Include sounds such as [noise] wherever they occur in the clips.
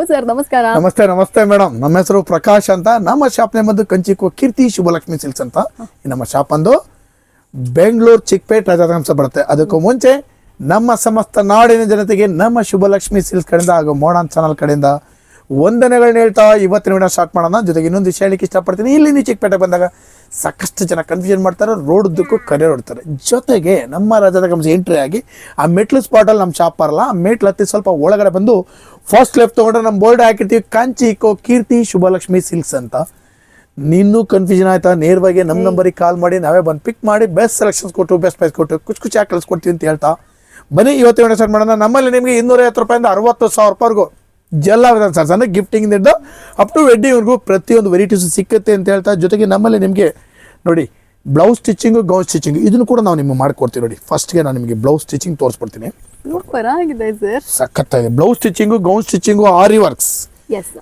Sir, ನಮಸ್ಕಾರ. ನಮಸ್ತೆ ನಮಸ್ತೆ ಮೇಡಮ್. ನಮ್ಮ ಹೆಸರು ಪ್ರಕಾಶ್ ಅಂತ. ನಮ್ಮ ಶಾಪ್ ನೇಮದ್ದು ಕಂಚಿಕೋ ಕೀರ್ತಿ ಶುಭಲಕ್ಷ್ಮಿ ಸಿಲ್ಸ್ ಅಂತ. ನಮ್ಮ ಶಾಪ್ ಅಂದು ಬೆಂಗಳೂರು ಚಿಕ್ಕಪೇಟ್ ರಾಜಾಂಶ ಬರುತ್ತೆ. ಅದಕ್ಕೂ ಮುಂಚೆ ನಮ್ಮ ಸಮಸ್ತ ನಾಡಿನ ಜನತೆಗೆ ನಮ್ಮ ಶುಭಲಕ್ಷ್ಮಿ ಸಿಲ್ಸ್ ಕಡೆಯಿಂದ ಹಾಗೂ ಮೋಡನ್ ಚಾನಲ್ ಕಡೆಯಿಂದ ವಂದನೆಗಳನ್ನ ಹೇಳ್ತಾ ಇವತ್ತಿನ ವಿಡಿಯೋ ಸ್ಟಾರ್ಟ್ ಮಾಡೋಣ. ಜೊತೆಗೆ ಇನ್ನೊಂದು ವಿಷಯ ಹೇಳಿಕ್ಕೆ ಇಷ್ಟಪಡ್ತೀನಿ. ಇಲ್ಲಿ ನೀವು ಚಿಕ್ಕಪೇಟೆ ಬಂದಾಗ ಸಾಕಷ್ಟು ಜನ ಕನ್ಫ್ಯೂಷನ್ ಮಾಡ್ತಾರೆ ರೋಡ್ ಉದ್ದಕ್ಕೂ ಕರೆ ಹೊಡ್ತಾರೆ. ಜೊತೆಗೆ ನಮ್ಮ ರಾಜ್ಯದ ಕಂಸ ಎಂಟ್ರಿ ಆಗಿ, ಆ ಮೆಟ್ಲು ಸ್ಪಾಟಲ್ಲಿ ನಮ್ಮ ಶಾಪ್ ಬರಲ್ಲ. ಆ ಮೆಟ್ಲು ಹತ್ತಿ ಸ್ವಲ್ಪ ಒಳಗಡೆ ಬಂದು ಫಸ್ಟ್ ಲೆಫ್ಟ್ ತೊಗೊಂಡ್ರೆ ನಮ್ಮ ಬೋರ್ಡ್ ಹಾಕಿರ್ತೀವಿ. ಕಾಂಚಿ ಇಕೋ ಕೀರ್ತಿ, ಶುಭಲಕ್ಷ್ಮಿ ಸಿಲ್ಕ್ಸ್ ಅಂತ. ನಿನ್ನೂ ಕನ್ಫ್ಯೂಷನ್ ಆಯ್ತಾ? ನೇರವಾಗಿ ನಮ್ಮ ನಂಬರಿಗೆ ಕಾಲ್ ಮಾಡಿ, ನಾವೇ ಬಂದು ಪಿಕ್ ಮಾಡಿ ಬೆಸ್ಟ್ ಸೆಲೆಕ್ಷನ್ಸ್ ಕೊಟ್ಟು ಬೆಸ್ಟ್ ಪ್ರೈಸ್ ಕೊಟ್ಟು ಖುಷಿ ಖುಷಿಯಾಗಿ ಕಳಿಸ್ಕೊಡ್ತೀವಿ ಅಂತ ಹೇಳ್ತಾ. ಬನ್ನಿ ಇವತ್ತು ಸ್ಟಾರ್ಟ್ ಮಾಡೋಣ. ನಮ್ಮಲ್ಲಿ ನಿಮಗೆ ಇನ್ನೂರೈವತ್ತು ರೂಪಾಯಿಂದ ಅರವತ್ತು ಸಾವಿರ ರೂಪಾಯಿವರೆಗೂ ಎಲ್ಲ ಸರ್ಸ್. ಸರ್ ಸಣ್ಣ ಗಿಫ್ಟಿಂಗ್ ಅಪ್ ಟು ವೆಡ್ಡಿಂಗ್ವರೆಗೂ ಪ್ರತಿಯೊಂದು ವೆರೈಟೀಸು ಸಿಕ್ಕುತ್ತೆ ಅಂತ ಹೇಳ್ತಾ ಜೊತೆಗೆ ನಮ್ಮಲ್ಲಿ ನಿಮಗೆ ನೋಡಿ ಬ್ಲೌಸ್ ಸ್ಟಿಚಿಂಗು ಗೌನ್ ಸ್ಟಿಚಿಂಗ್ ಇದನ್ನು ಕೂಡ ನಾವು ನಿಮಗೆ ಮಾಡ್ಕೊಡ್ತೀವಿ ನೋಡಿ. ಫಸ್ಟ್ಗೆ ನಾನು ನಿಮಗೆ ಬ್ಲೌಸ್ ಸ್ಟಿಚಿಂಗ್ ತೋರಿಸ್ಬಿಡ್ತೀನಿ. ಸಖತ್ತಾಗಿದೆ. Blouse stitching gown stitching aari works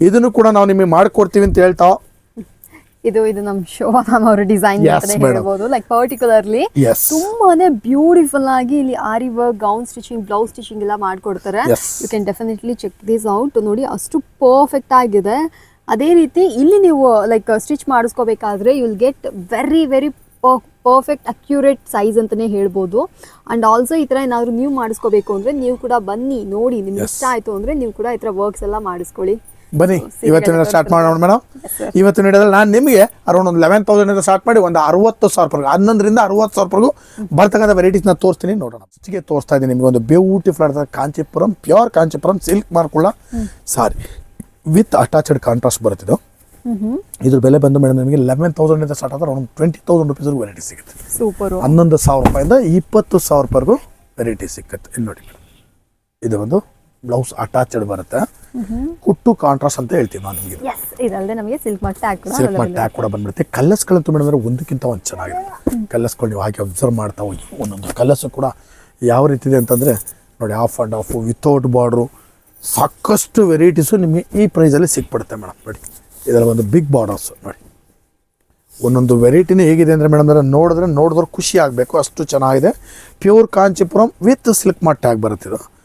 ಇದನ್ನು ಕೂಡ ನಾವು ನಿಮಗೆ ಮಾಡ್ಕೊಡ್ತೀವಿ ಅಂತ ಹೇಳ್ತಾ ಇದು ಇದು ನಮ್ಮ ಶೋಭಾ ಮ್ಯಾಮ್ ಅವರು ಡಿಸೈನ್ madam. ಹೇಳ್ಬೋದು. Like particularly. ತುಂಬಾನೇ ಬ್ಯೂಟಿಫುಲ್ ಆಗಿ ಇಲ್ಲಿ aari work gown stitching blouse stitching ಎಲ್ಲ ಮಾಡ್ಕೊಡ್ತಾರೆ. You can definitely check this out ನೋಡಿ ಅಷ್ಟು ಪರ್ಫೆಕ್ಟ್ ಆಗಿದೆ. ಅದೇ ರೀತಿ ಇಲ್ಲಿ ನೀವು like stitch ಮಾಡಿಸ್ಕೋಬೇಕಾದ್ರೆ you will get very very perfect accurate size ಅಂತಾನೆ ಹೇಳ್ಬೋದು. ಅಂಡ್ ಆಲ್ಸೋ ಈ ಥರ ಏನಾದ್ರು ನೀವು ಮಾಡಿಸ್ಕೋಬೇಕು ಅಂದ್ರೆ ನೀವು ಕೂಡ ಬನ್ನಿ ನೋಡಿ ನಿಮ್ಗೆ ಇಷ್ಟ ಆಯ್ತು ಅಂದ್ರೆ ನೀವು ಕೂಡ ಈ ಥರ ವರ್ಕ್ಸ್ ಎಲ್ಲ ಮಾಡಿಸ್ಕೊಳ್ಳಿ. ಬನ್ನಿ ಇವತ್ತಿನ ಸ್ಟಾರ್ಟ್ ಮಾಡೋಣ ಮೇಡಮ್. ಇವತ್ತಿನ ವಿಡಿಯೋದಲ್ಲಿ ನಾನು ನಿಮಗೆ ಅರೌಂಡ್ ಒಂದು ಲೆವೆನ್ ತೌಸಂಡ್ ಸ್ಟಾರ್ಟ್ ಮಾಡಿ ಒಂದು ಅರವತ್ತು ಸಾವಿರ ರೂಪಾಯಿ ಹನ್ನೊಂದರಿಂದ ಅರವತ್ತು ಸಾವಿರ ರೂಪಾಯಿಗೂ ಬರ್ತಕ್ಕಂಥ ವೆರೈಟೀಸ್ನ ತೋರಿಸ್ತೀನಿ ನೋಡೋಣ. ಫಸ್ಟಿಗೆ ತೋರಿಸ್ತಾ ಇದ್ದೀನಿ ನಿಮಗೆ ಒಂದು ಬ್ಯೂಟಿಫುಲ್ ಆದ ಕಾಂಚೀಪುರಂ ಪ್ಯೂರ್ ಕಾಂಚೀಪುರಂ ಸಿಲ್ಕ್ ಮಾರ್ಕೊಳ್ಳ ಸಾರಿ ವಿತ್ ಅಟ್ಯಾಚ್ಡ್ ಕಾಂಟ್ರಾಸ್ಟ್ ಬರುತ್ತಿದ್ದು ಇದ್ರ ಬೆಲೆ ಬಂದು ಮೇಡಮ್ ನಿಮಗೆ ಲೆವೆನ್ ತೌಸಂಡಿಂದ ಸ್ಟಾರ್ಟ್ ಆದ್ರೆ ಒಂದು ಟ್ವೆಂಟಿ ತೌಸಂಡ್ ರುಪೀಸ್ವರೆಗೂ ವೆರೈಟಿ ಸಿಗುತ್ತೆ. ಸೂಪರ್ ಹನ್ನೊಂದು ಸಾವಿರ ರೂಪಾಯಿಂದ ಇಪ್ಪತ್ತು ಸಾವಿರ ರೂಪಾಯಿಗೂ ವೆರೈಟಿ ಸಿಕ್ಕತ್ತೆ ಇಲ್ಲಿ ನೋಡಿ ಇದು ಒಂದು ಬ್ಲೌಸ್ ಅಟ್ಯಾಚ್ಡ್ ಬರುತ್ತೆ. ಕುಟ್ಟು ಕಾಂಟ್ರಾಸ್ಟ್ ಅಂತ ಹೇಳ್ತೀವಿ ನಾನು ನಿಮಗೆ. ಇದಲ್ಲದೆ ನಮಗೆ ಸಿಲ್ಕ್ ಮಟ್ಟ ಕೂಡ ಸಿಲ್ಕ್ ಮಟ್ಟ ಟ್ಯಾಗ್ ಕೂಡ ಬಂದ್ಬಿಡುತ್ತೆ. ಕಲರ್ಸ್ಗಳಂತೂ ಮೇಡಮ್ ಅಂದ್ರೆ ಒಂದಕ್ಕಿಂತ ಒಂದು ಚೆನ್ನಾಗಿದೆ. ಕಲರ್ಸ್ಗಳು ನೀವು ಹಾಕಿ ಅಬ್ಸರ್ವ್ ಮಾಡ್ತಾ ಹೋಗಿ. ಒಂದೊಂದು ಕಲರ್ಸು ಕೂಡ ಯಾವ ರೀತಿ ಇದೆ ಅಂತಂದರೆ ನೋಡಿ off and off without border ಸಾಕಷ್ಟು ವೆರೈಟೀಸು ನಿಮಗೆ ಈ ಪ್ರೈಸಲ್ಲಿ ಸಿಕ್ಬಿಡುತ್ತೆ ಮೇಡಮ್. ನೋಡಿ ಇದರಲ್ಲಿ ಒಂದು ಬಿಗ್ ಬಾರ್ಡರ್ಸು ನೋಡಿ. ಒಂದೊಂದು ವೆರೈಟಿನೇ ಹೇಗಿದೆ ಅಂದರೆ ಮೇಡಮ್ ಅಂದರೆ ನೋಡಿದ್ರೆ ನೋಡಿದ್ರೆ ಖುಷಿ ಆಗಬೇಕು ಅಷ್ಟು ಚೆನ್ನಾಗಿದೆ. ಪ್ಯೂರ್ ಕಾಂಚಿಪುರಂ ವಿತ್ ಸಿಲ್ಕ್ ಮಟ್ಟ ಟ್ಯಾಗ್ ಬರುತ್ತೆ ಇದು. ಓಕೆ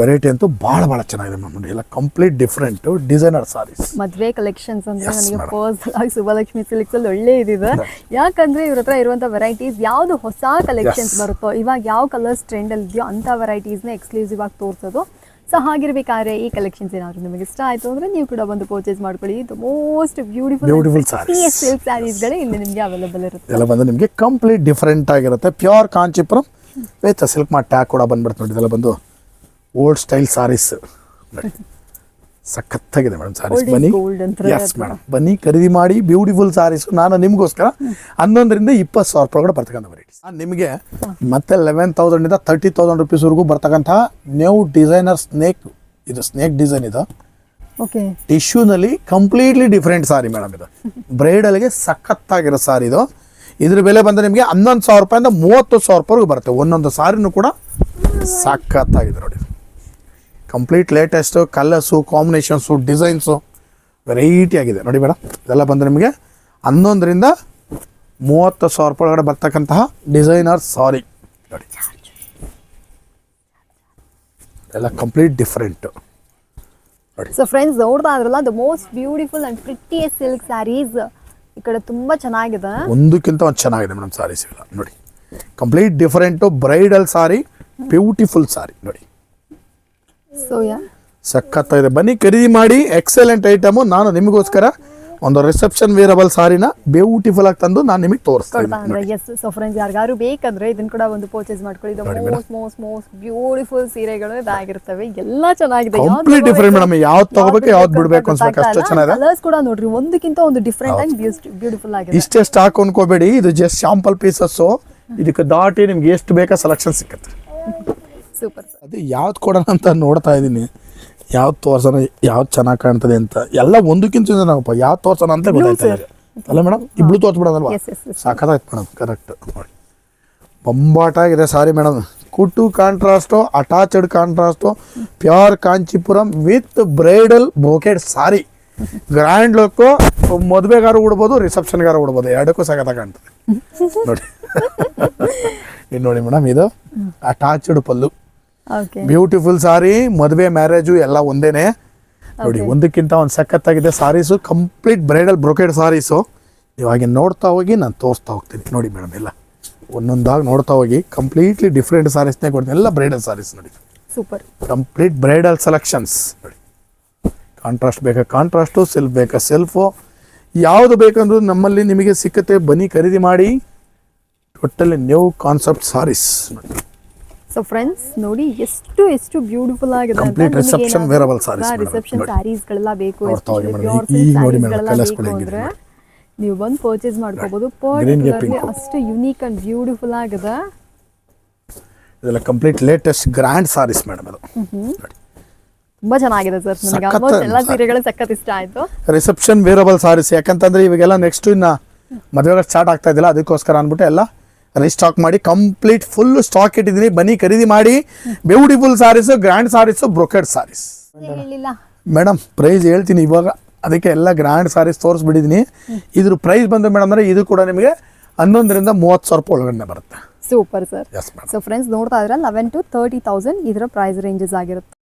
ವೆರೈಟಿ ಅಂತೂ ಭಾಳ ಭಾಳ ಚೆನ್ನಾಗಿದೆ ಮ್ಯಾಮ್ ನೋಡಿ ಎಲ್ಲ ಕಂಪ್ಲೀಟ್ ಡಿಫ್ರೆಂಟ್ ಡಿಸೈನರ್ ಸಾರೀಸ್ ಮದುವೆ ಕಲೆಕ್ಷನ್ಸ್ ಅಂದ್ರೆ ನನಗೆ. ಪರ್ಸನಲ್ ಆಗಿ ಸುಬ್ಬಲಕ್ಷ್ಮಿ ಸಿಲ್ಕ್ಸ್ ಅಲ್ಲಿ ಒಳ್ಳೆ ಇದಿದೆ. ಯಾಕಂದ್ರೆ ಇವ್ರ ಹತ್ರ ಇರುವಂತ ವೆರೈಟೀಸ್ ಯಾವ್ದು ಹೊಸ ಕಲೆಕ್ಷನ್ಸ್ ಬರುತ್ತೋ ಇವಾಗ ಯಾವ ಕಲರ್ಸ್ ಟ್ರೆಂಡ್ ಅಲ್ಲಿ ಇದೆಯೋ ಅಂತ ವೆರೈಟೀಸ್ನ ಎಕ್ಸ್ಕ್ಲೂಸಿವ್ ಆಗಿ ತೋರಿಸೋದು. ಸೊ ಹಾಗಿರ್ಬೇಕಾದ್ರೆ ಈ ಕಲೆಕ್ಷನ್ಸ್ ಏನಾದರೂ ನಿಮಗೆ ಇಷ್ಟ ಆಯ್ತು ಅಂದ್ರೆ ನೀವು ಕೂಡ ಬಂದು ಪರ್ಚೇಸ್ ಮಾಡ್ಕೊಳ್ಳಿ. The most beautiful beautiful. Silk ಸ್ಯಾರೀಸ್ಗಳೇ ಇಲ್ಲಿ ನಿಮಗೆ ಅವೈಲೇಬಲ್ ಇರುತ್ತೆ. ಎಲ್ಲ ಬಂದು ನಿಮಗೆ ಕಂಪ್ಲೀಟ್ ಡಿಫ್ರೆಂಟ್ ಆಗಿರುತ್ತೆ. Pure Kanchipuram with silk tag ಕೂಡ ಬಂದ್ಬಿಡ್ತು ನೋಡಿ ಇದೆಲ್ಲ ಬಂದು. ಓಲ್ಡ್ ಸ್ಟೈಲ್ ಸಾರೀಸ್ ಸಖತ್ತಾಗಿದೆ ಮೇಡಮ್ ಸಾರೀಸ್ ಬನ್ನಿ. ಎಸ್. ಮೇಡಮ್ ಬನ್ನಿ ಖರೀದಿ ಮಾಡಿ ಬ್ಯೂಟಿಫುಲ್ ಸಾರೀಸ್ ನಾನು ನಿಮಗೋಸ್ಕರ ಹನ್ನೊಂದರಿಂದ ಇಪ್ಪತ್ತು ಸಾವಿರ ರೂಪಾಯಿ ಕೂಡ ಬರ್ತಕ್ಕಂಥ ವೆರೈಟೀಸ್ ನಿಮಗೆ ಮತ್ತೆ ಲೆವೆನ್ ತೌಸಂಡಿಂದ ತರ್ಟಿ ತೌಸಂಡ್ ರುಪೀಸ್ವರೆಗೂ ಬರ್ತಕ್ಕಂಥ ನ್ಯೂ ಡಿಸೈನರ್ ಸ್ನೇಕ್ ಇದು ಸ್ನೇಕ್ ಡಿಸೈನ್ ಇದು. ಓಕೆ ಟಿಶ್ಯೂನಲ್ಲಿ ಕಂಪ್ಲೀಟ್ಲಿ ಡಿಫ್ರೆಂಟ್ ಸಾರಿ ಮೇಡಮ್ ಇದು. ಬ್ರೈಡಲ್ಗೆ ಸಖತ್ತಾಗಿರೋ ಸಾರಿ ಇದು. ಇದ್ರ ಬೆಲೆ ಬಂದರೆ ನಿಮಗೆ ಹನ್ನೊಂದು ಸಾವಿರ ರೂಪಾಯಿಂದ ಮೂವತ್ತು ಸಾವಿರ ರೂಪಾಯಿವರೆಗೂ ಬರುತ್ತೆ. ಒಂದೊಂದು ಸಾರಿನೂ ಕೂಡ ಸಖತ್ತಾಗಿದೆ ನೋಡಿ. Complete latest colours combinations designs variety ಆಗಿದೆ. ನೋಡಿ ಮೇಡಮ್ ಇದೆಲ್ಲ ಬಂದು ನಿಮಗೆ ಹನ್ನೊಂದರಿಂದ ಮೂವತ್ತು ಸಾವಿರ ರೂಪಾಯಿ ಒಳಗಡೆ ಬರ್ತಕ್ಕಂತಹ ಡಿಸೈನರ್ ಸಾರಿ. ನೋಡಿ. ಎಲ್ಲ ಕಂಪ್ಲೀಟ್ ಡಿಫ್ರೆಂಟು ಸೊ ಫ್ರೆಂಡ್ಸ್ ನೋಡ್ತಾ ಇದ್ರಲ್ಲ the most beautiful and prettiest silk saris ಈ ಕಡೆ ತುಂಬ ಚೆನ್ನಾಗಿದೆ. ಒಂದಕ್ಕಿಂತ ಒಂದು ಚೆನ್ನಾಗಿದೆ ಮೇಡಮ್ ಸಾರೀಸ್ ಎಲ್ಲ. ನೋಡಿ. Complete different bridal sari beautiful sari ನೋಡಿ. ಸೊ ಯಾ ಸಖತ್ತಾಗಿದೆ. ಬನ್ನಿ ಖರೀದಿ ಮಾಡಿ ಎಕ್ಸಲೆಂಟ್ ಐಟಮು ನಾನು ನಿಮಗೋಸ್ಕರ ಒಂದು ರಿಸೆಪ್ಷನ್ ವೇರಬಲ್ ಸಾರಿನ ಬ್ಯೂಟಿಫುಲ್ ಆಗಿ ತಂದು ನಾನು ನಿಮಗೆ ತೋರಿಸ್ತೀನಿ. ಎಸ್ ಸೊ ಫ್ರೆಂಡ್ಸ್ ಯಾರಿಗಾರು ಬೇಕಂದ್ರೆ ಇದನ್ನ ಕೂಡ ಒಂದು ಪರ್ಚೇಸ್ ಮಾಡ್ಕೊಳ್ಳಿ. ಮೋಸ್ಟ್ ಮೋಸ್ಟ್ ಮೋಸ್ಟ್ ಬ್ಯೂಟಿಫುಲ್ ಸೀರೆಗಳು ಇದಾಗಿರ್ತವೆ. ಎಲ್ಲ ಚೆನ್ನಾಗಿದೆ. ಕಂಪ್ಲೀಟ್ ಡಿಫರೆಂಟ್ ಮೇಡಮ್ ಯಾವ್ದು ತಗೋಬೇಕು, ಯಾವ್ದು ಬಿಡಬೇಕು ಅನ್ಸ್ಬೇಕು, ಅಷ್ಟು ಚೆನ್ನಾಗಿದೆ. ಕಲರ್ಸ್ ಕೂಡ ನೋಡ್ರಿ ಒಂದಕ್ಕಿಂತ ಒಂದು ಡಿಫರೆಂಟ್ ಆಗಿ ಬ್ಯೂಟಿಫುಲ್ ಆಗಿದೆ. ಇಷ್ಟೇ ಸ್ಟಾಕ್ ಅನ್ಕೋಬೇಡಿ ಇದು ಜಸ್ಟ್ ಶಾಂಪಲ್ ಪೀಸಸ್ಸು ಇದಕ್ಕೆ ದಾಟಿ ನಿಮ್ಗೆ ಎಷ್ಟು ಬೇಕಾ ಸೆಲೆಕ್ಷನ್ ಸಿಕ್ಕತ್ತೆ. Super sir. ಅದು ಯಾವ್ದು ಕೊಡೋಣ ಅಂತ ನೋಡ್ತಾ ಇದ್ದೀನಿ. ಯಾವ್ದು ತೋರ್ಸೋಣ ಯಾವ್ದು ಚೆನ್ನಾಗಿ ಕಾಣ್ತದೆ ಅಂತ. ಎಲ್ಲ ಒಂದಕ್ಕಿಂತ ಚೆನ್ನಾಗಪ್ಪ ಯಾವ್ದು ತೋರ್ಸೋಣ ಅಂತ ಗೊತ್ತಾಯ್ತಾ. ಅಲ್ಲ ಮೇಡಮ್ ಇಬ್ಳು ತೋರ್ಸ್ಬಿಡೋದಲ್ವಾ? ಸಾಕಾಯ್ತು ಮೇಡಮ್ ಕರೆಕ್ಟ್ ನೋಡಿ ಬೊಂಬಾಟ ಆಗಿದೆ sari madam kuttu contrast attached contrast pure Kanchipuram with bridal brocade sari. Grand look ಮದುವೆಗಾರು ಉಡ್ಬೋದು ರಿಸೆಪ್ಷನ್ಗಾರು ಉಡ್ಬೋದು. ಎರಡಕ್ಕೂ ಸಖತ್ತಾಗಿ ಕಾಣ್ತದೆ. [laughs] ನೋಡಿ. [laughs] ಇದು ನೋಡಿ ಮೇಡಮ್ ಇದು ಅಟ್ಯಾಚಡ್ ಪಲ್ಲು. ಬ್ಯೂಟಿಫುಲ್ ಸಾರಿ ಮದುವೆ ಮ್ಯಾರೇಜು ಎಲ್ಲ ಒಂದೇನೆ. ನೋಡಿ ಒಂದಕ್ಕಿಂತ ಒಂದು ಸಖತ್ತಾಗಿದೆ saris complete bridal brocade saris. ಇವಾಗ ನೋಡ್ತಾ ಹೋಗಿ ನಾನು ತೋರಿಸ್ತಾ ಹೋಗ್ತೀನಿ. ನೋಡಿ ಮೇಡಮ್ ಎಲ್ಲ. ಒಂದೊಂದಾಗಿ ನೋಡ್ತಾ ಹೋಗಿ ಕಂಪ್ಲೀಟ್ಲಿ ಡಿಫ್ರೆಂಟ್ ಸಾರೀಸ್ನೇ ಕೊಡ್ತೀನಿ. ಎಲ್ಲ ಬ್ರೈಡಲ್ ಸಾರೀಸ್ ನೋಡಿ. ಸೂಪರ್ ಕಂಪ್ಲೀಟ್ ಬ್ರೈಡಲ್ ಸೆಲೆಕ್ಷನ್ಸ್ ನೋಡಿ. ಕಾಂಟ್ರಾಸ್ಟ್ ಬೇಕಾ ಕಾಂಟ್ರಾಸ್ಟು ಸೆಲ್ಫ್ ಬೇಕಾ ಸೆಲ್ಫು ಯಾವುದು ಬೇಕಂದ್ರೂ ನಮ್ಮಲ್ಲಿ ನಿಮಗೆ ಸಿಕ್ಕತ್ತೆ ಬನ್ನಿ ಖರೀದಿ ಮಾಡಿ. Totally new concept saris. So friends ನೋಡಿ ಎಷ್ಟು ಎಷ್ಟು ಬ್ಯೂಟಿಫುಲ್ ಆಗಿದೆ. Complete reception wearable madam. Reception. ಗಳೆಲ್ಲ ಬೇಕು ನೀವು ಬಂದು ಪರ್ಚೇಸ್ ಮಾಡ್ಕೋಬಹುದು ಪರ್ಟಿಕ್ಯುಲರ್ಲಿ. ಅಷ್ಟು ಯುನೀಕ್ ಅಂಡ್ ಬ್ಯೂಟಿಫುಲ್ ಆಗಿದೆ. ಇದೆಲ್ಲ complete latest grand saris madam ಅದು. ತುಂಬಾ ಚೆನ್ನಾಗಿದೆ ಸರ್ ನನಗೆ ಆಲ್ಮೋಸ್ಟ್ ಎಲ್ಲ ಸರ್. ಸೀರೆಗಳು ಸಖತ್ ಇಷ್ಟ ಆಯ್ತು. ರಿಸೆಪ್ಷನ್ ವೇರಬಲ್ ಸಾರೀಸ್ ಯಾಕಂತಂದ್ರೆ ಇವಾಗೆಲ್ಲ ನೆಕ್ಸ್ಟ್ ಇನ್ನ ಮದುವೆಗಳು ಸ್ಟಾರ್ಟ್ ಆಗ್ತಾ ಇದೆಯಲ್ಲ ಅದಕ್ಕೋಸ್ಕರ ಅಂದ್ಬಿಟ್ಟು ಎಲ್ಲ ರೀಸ್ಟಾಕ್ ಮಾಡಿ ಕಂಪ್ಲೀಟ್ ಫುಲ್ ಸ್ಟಾಕ್ ಇಟ್ಟಿದ್ದೀನಿ. ಬನ್ನಿ ಖರೀದಿ ಮಾಡಿ. Beautiful saris grand saris brocade saris madam price ಹೇಳ್ತೀನಿ ಇವಾಗ. ಅದಕ್ಕೆ ಎಲ್ಲ ಗ್ರ್ಯಾಂಡ್ ಸಾರೀಸ್ ತೋರಿಸ್ಬಿಟ್ಟಿದ್ದೀನಿ. ಇದ್ರ ಪ್ರೈಸ್ ಬಂದು ಮೇಡಮ್ ಅಂದ್ರೆ ಇದು ಕೂಡ ನಿಮಗೆ ಹನ್ನೊಂದರಿಂದ ಮೂವತ್ತು ಸಾವಿರ ರೂಪಾಯಿ ಒಳಗಡೆ ಬರುತ್ತೆ. ಸೂಪರ್ ಸರ್ ಸೊ ಫ್ರೆಂಡ್ಸ್ ನೋಡ್ತಾ ಇದ್ರೆ ಲೆವೆನ್ ಟು ತರ್ಟಿ ತೌಸಂಡ್ ಇದರ ಪ್ರೈಸ್ ರೇಂಜಸ್ ಆಗಿರುತ್ತೆ.